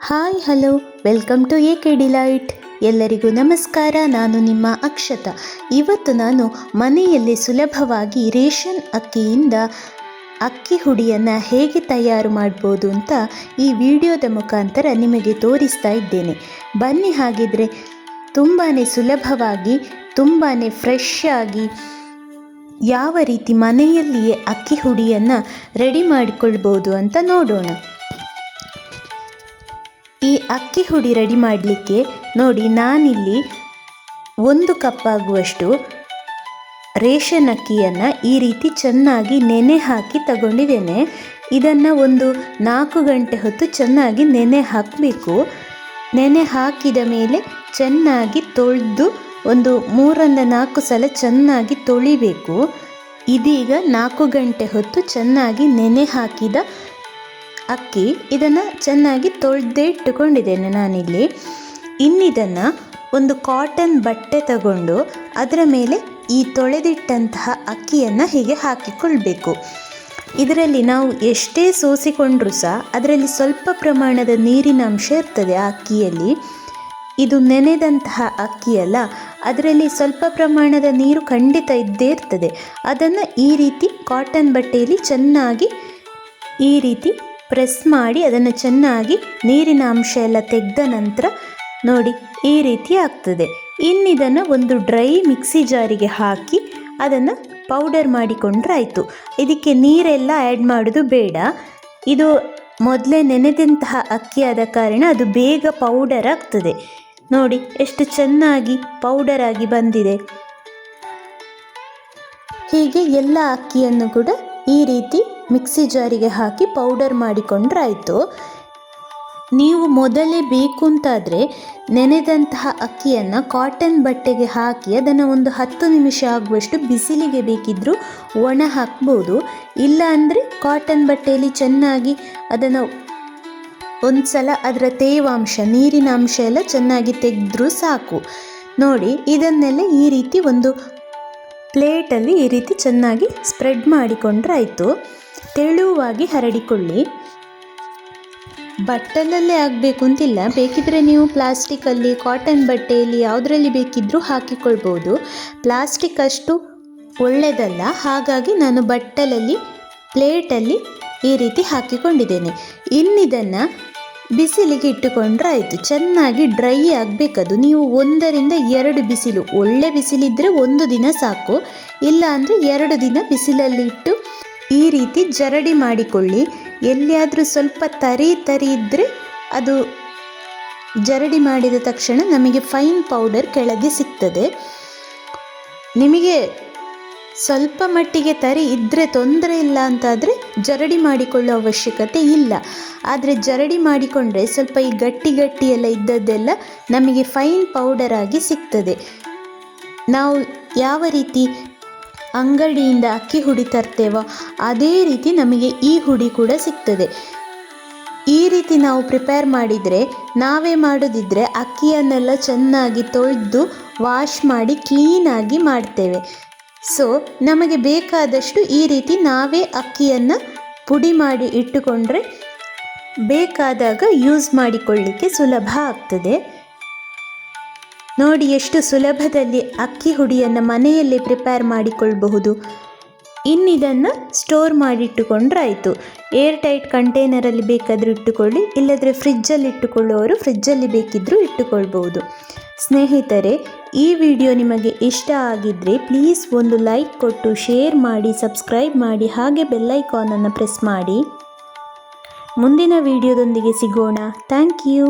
Hi, hello. Welcome to A K delight. ಎಲ್ಲರಿಗೂ ನಮಸ್ಕಾರ. ನಾನು ನಿಮ್ಮ ಅಕ್ಷತ. ಇವತ್ತು ನಾನು ಮನೆಯಲ್ಲಿ ಸುಲಭವಾಗಿ ರೇಷನ್ ಅಕ್ಕಿಯಿಂದ ಅಕ್ಕಿ ಹುಡಿಯನ್ನು ಹೇಗೆ ತಯಾರು ಮಾಡ್ಬೋದು ಅಂತ ಈ ವಿಡಿಯೋದ ಮುಖಾಂತರ ನಿಮಗೆ ತೋರಿಸ್ತಾ ಇದ್ದೇನೆ. ಬನ್ನಿ, ಹಾಗಿದ್ರೆ ತುಂಬಾ ಸುಲಭವಾಗಿ ತುಂಬಾ ಫ್ರೆಶ್ ಆಗಿ ಯಾವ ರೀತಿ ಮನೆಯಲ್ಲಿಯೇ ಅಕ್ಕಿ ಹುಡಿಯನ್ನು ರೆಡಿ ಮಾಡಿಕೊಳ್ಬೋದು ಅಂತ ನೋಡೋಣ. ಅಕ್ಕಿ ಹುಡಿ ರೆಡಿ ಮಾಡಲಿಕ್ಕೆ ನೋಡಿ ನಾನಿಲ್ಲಿ ಒಂದು ಕಪ್ಪಾಗುವಷ್ಟು ರೇಷನ್ ಅಕ್ಕಿಯನ್ನು ಈ ರೀತಿ ಚೆನ್ನಾಗಿ ನೆನೆ ಹಾಕಿ ತಗೊಂಡಿದ್ದೇನೆ. ಇದನ್ನು ಒಂದು ನಾಲ್ಕು ಗಂಟೆ ಹೊತ್ತು ಚೆನ್ನಾಗಿ ನೆನೆ ಹಾಕಬೇಕು. ನೆನೆ ಹಾಕಿದ ಮೇಲೆ ಚೆನ್ನಾಗಿ ತೊಳೆದು ಒಂದು ಮೂರರಿಂದ ನಾಲ್ಕು ಸಲ ಚೆನ್ನಾಗಿ ತೊಳಿಬೇಕು. ಇದೀಗ ನಾಲ್ಕು ಗಂಟೆ ಹೊತ್ತು ಚೆನ್ನಾಗಿ ನೆನೆ ಹಾಕಿದ ಅಕ್ಕಿ ಇದನ್ನು ಚೆನ್ನಾಗಿ ತೊಳೆದೇ ಇಟ್ಟುಕೊಂಡಿದ್ದೇನೆ ನಾನಿಲ್ಲಿ. ಇನ್ನಿದನ್ನು ಒಂದು ಕಾಟನ್ ಬಟ್ಟೆ ತಗೊಂಡು ಅದರ ಮೇಲೆ ಈ ತೊಳೆದಿಟ್ಟಂತಹ ಅಕ್ಕಿಯನ್ನು ಹೀಗೆ ಹಾಕಿಕೊಳ್ಬೇಕು. ಇದರಲ್ಲಿ ನಾವು ಎಷ್ಟೇ ಸೋಸಿಕೊಂಡ್ರೂ ಸಹ ಅದರಲ್ಲಿ ಸ್ವಲ್ಪ ಪ್ರಮಾಣದ ನೀರಿನ ಅಂಶ ಇರ್ತದೆ ಆ ಅಕ್ಕಿಯಲ್ಲಿ. ಇದು ನೆನೆದಂತಹ ಅಕ್ಕಿಯಲ್ಲ ಅದರಲ್ಲಿ ಸ್ವಲ್ಪ ಪ್ರಮಾಣದ ನೀರು ಖಂಡಿತ ಇದ್ದೇ ಇರ್ತದೆ. ಅದನ್ನು ಈ ರೀತಿ ಕಾಟನ್ ಬಟ್ಟೆಯಲ್ಲಿ ಚೆನ್ನಾಗಿ ಈ ರೀತಿ ಪ್ರೆಸ್ ಮಾಡಿ ಅದನ್ನು ಚೆನ್ನಾಗಿ ನೀರಿನ ಅಂಶ ಎಲ್ಲ ತೆಗೆದ ನಂತರ ನೋಡಿ, ಈ ರೀತಿ ಆಗ್ತದೆ. ಇನ್ನಿದನ್ನು ಒಂದು ಡ್ರೈ ಮಿಕ್ಸಿ ಜಾರಿಗೆ ಹಾಕಿ ಅದನ್ನು ಪೌಡರ್ ಮಾಡಿಕೊಂಡ್ರೆ ಆಯಿತು. ಇದಕ್ಕೆ ನೀರೆಲ್ಲ ಆ್ಯಡ್ ಮಾಡೋದು ಬೇಡ. ಇದು ಮೊದಲೇ ನೆನೆದಂತಹ ಅಕ್ಕಿ ಆದ ಕಾರಣ ಅದು ಬೇಗ ಪೌಡರ್ ಆಗ್ತದೆ. ನೋಡಿ, ಎಷ್ಟು ಚೆನ್ನಾಗಿ ಪೌಡರ್ ಆಗಿ ಬಂದಿದೆ. ಹೀಗೆ ಎಲ್ಲ ಅಕ್ಕಿಯನ್ನು ಕೂಡ ಈ ರೀತಿ ಮಿಕ್ಸಿ ಜಾರಿಗೆ ಹಾಕಿ ಪೌಡರ್ ಮಾಡಿಕೊಂಡ್ರಾಯಿತು. ನೀವು ಮೊದಲೇ ಬೇಕು ಅಂತಾದರೆ ನೆನೆದಂತಹ ಅಕ್ಕಿಯನ್ನು ಕಾಟನ್ ಬಟ್ಟೆಗೆ ಹಾಕಿ ಅದನ್ನು ಒಂದು ಹತ್ತು ನಿಮಿಷ ಆಗುವಷ್ಟು ಬಿಸಿಲಿಗೆ ಬೇಕಿದ್ದರೂ ಒಣ ಹಾಕ್ಬೋದು. ಇಲ್ಲ ಅಂದರೆ ಕಾಟನ್ ಬಟ್ಟೆಯಲ್ಲಿ ಚೆನ್ನಾಗಿ ಅದನ್ನು ಒಂದು ಸಲ ಅದರ ತೇವಾಂಶ, ನೀರಿನ ಅಂಶ ಎಲ್ಲ ಚೆನ್ನಾಗಿ ತೆಗೆದ್ರೂ ಸಾಕು. ನೋಡಿ, ಇದನ್ನೆಲ್ಲ ಈ ರೀತಿ ಒಂದು ಪ್ಲೇಟಲ್ಲಿ ಈ ರೀತಿ ಚೆನ್ನಾಗಿ ಸ್ಪ್ರೆಡ್ ಮಾಡಿಕೊಂಡ್ರೆ ಆಯಿತು ತೆಳುವಾಗಿ ಹರಡಿಕೊಳ್ಳಿ. ಬಟ್ಟಲಲ್ಲೇ ಆಗಬೇಕು ಅಂತಿಲ್ಲ. ಬೇಕಿದ್ರೆ ನೀವು ಪ್ಲಾಸ್ಟಿಕಲ್ಲಿ, ಕಾಟನ್ ಬಟ್ಟೆಯಲ್ಲಿ ಯಾವುದರಲ್ಲಿ ಬೇಕಿದ್ದರೂ ಹಾಕಿಕೊಳ್ಬೋದು. ಪ್ಲಾಸ್ಟಿಕ್ ಅಷ್ಟು ಒಳ್ಳೆಯದಲ್ಲ ಹಾಗಾಗಿ ನಾನು ಬಟ್ಟಲಲ್ಲಿ, ಪ್ಲೇಟಲ್ಲಿ ಈ ರೀತಿ ಹಾಕಿಕೊಂಡಿದ್ದೇನೆ. ಇನ್ನಿದನ್ನು ಬಿಸಿಲಿಗೆ ಇಟ್ಟುಕೊಂಡ್ರೆ ಆಯಿತು. ಚೆನ್ನಾಗಿ ಡ್ರೈ ಆಗಬೇಕದು. ನೀವು ಒಂದರಿಂದ ಎರಡು ಬಿಸಿಲು. ಒಳ್ಳೆ ಬಿಸಿಲಿದ್ದರೆ ಒಂದು ದಿನ ಸಾಕು. ಇಲ್ಲ ಅಂದರೆ ಎರಡು ದಿನ ಬಿಸಿಲಲ್ಲಿ ಇಟ್ಟು ಈ ರೀತಿ ಜರಡಿ ಮಾಡಿಕೊಳ್ಳಿ. ಎಲ್ಲಿಯಾದರೂ ಸ್ವಲ್ಪ ತರಿ ತರಿ ಇದ್ದರೆ ಅದು ಜರಡಿ ಮಾಡಿದ ತಕ್ಷಣ ನಮಗೆ ಫೈನ್ ಪೌಡರ್ ಕೆಳಗೆ ಸಿಗ್ತದೆ. ನಿಮಗೆ ಸ್ವಲ್ಪ ಮಟ್ಟಿಗೆ ತರಿ ಇದ್ದರೆ ತೊಂದರೆ ಇಲ್ಲ ಅಂತಾದರೆ ಜರಡಿ ಮಾಡಿಕೊಳ್ಳೋ ಅವಶ್ಯಕತೆ ಇಲ್ಲ. ಆದರೆ ಜರಡಿ ಮಾಡಿಕೊಂಡ್ರೆ ಸ್ವಲ್ಪ ಈ ಗಟ್ಟಿ ಗಟ್ಟಿ ಎಲ್ಲ ಇದ್ದದ್ದೆಲ್ಲ ನಮಗೆ ಫೈನ್ ಪೌಡರ್ ಆಗಿ ಸಿಗ್ತದೆ. ನಾವು ಯಾವ ರೀತಿ ಅಂಗಡಿಯಿಂದ ಅಕ್ಕಿ ಹುಡಿ ತರ್ತೇವೋ, ಅದೇ ರೀತಿ ನಮಗೆ ಈ ಹುಡಿ ಕೂಡ ಸಿಗ್ತದೆ. ಈ ರೀತಿ ನಾವು ಪ್ರಿಪೇರ್ ಮಾಡಿದರೆ, ನಾವೇ ಮಾಡೋದಿದ್ದರೆ ಅಕ್ಕಿಯನ್ನೆಲ್ಲ ಚೆನ್ನಾಗಿ ತೊಳೆದು ವಾಶ್ ಮಾಡಿ ಕ್ಲೀನಾಗಿ ಮಾಡ್ತೇವೆ. ಸೊ ನಮಗೆ ಬೇಕಾದಷ್ಟು ಈ ರೀತಿ ನಾವೇ ಅಕ್ಕಿಯನ್ನು ಪುಡಿ ಮಾಡಿ ಇಟ್ಟುಕೊಂಡ್ರೆ ಬೇಕಾದಾಗ ಯೂಸ್ ಮಾಡಿಕೊಳ್ಳಿಕ್ಕೆ ಸುಲಭ ಆಗ್ತದೆ. ನೋಡಿ ಎಷ್ಟು ಸುಲಭದಲ್ಲಿ ಅಕ್ಕಿ ಹುಡಿಯನ್ನು ಮನೆಯಲ್ಲೇ ಪ್ರಿಪೇರ್ ಮಾಡಿಕೊಳ್ಳಬಹುದು ಇನ್ನಿದನ್ನು ಸ್ಟೋರ್ ಮಾಡಿಟ್ಟುಕೊಂಡ್ರೆ ಆಯಿತು ಏರ್ ಟೈಟ್ ಕಂಟೈನರಲ್ಲಿ ಬೇಕಾದರೂ ಇಟ್ಟುಕೊಳ್ಳಿ, ಇಲ್ಲದ್ರೆ ಫ್ರಿಜ್ಜಲ್ಲಿ ಇಟ್ಟುಕೊಳ್ಳುವವರು ಫ್ರಿಜ್ಜಲ್ಲಿ ಬೇಕಿದ್ದರೂ ಇಟ್ಟುಕೊಳ್ಬಹುದು. ಸ್ನೇಹಿತರೆ, ಈ ವಿಡಿಯೋ ನಿಮಗೆ ಇಷ್ಟ ಆಗಿದ್ದರೆ ಪ್ಲೀಸ್ ಒಂದು ಲೈಕ್ ಕೊಟ್ಟು ಶೇರ್ ಮಾಡಿ ಸಬ್ಸ್ಕ್ರೈಬ್ ಮಾಡಿ, ಹಾಗೆ ಬೆಲ್ಲೈಕಾನನ್ನು ಪ್ರೆಸ್ ಮಾಡಿ. ಮುಂದಿನ ವಿಡಿಯೋದೊಂದಿಗೆ ಸಿಗೋಣ. Thank you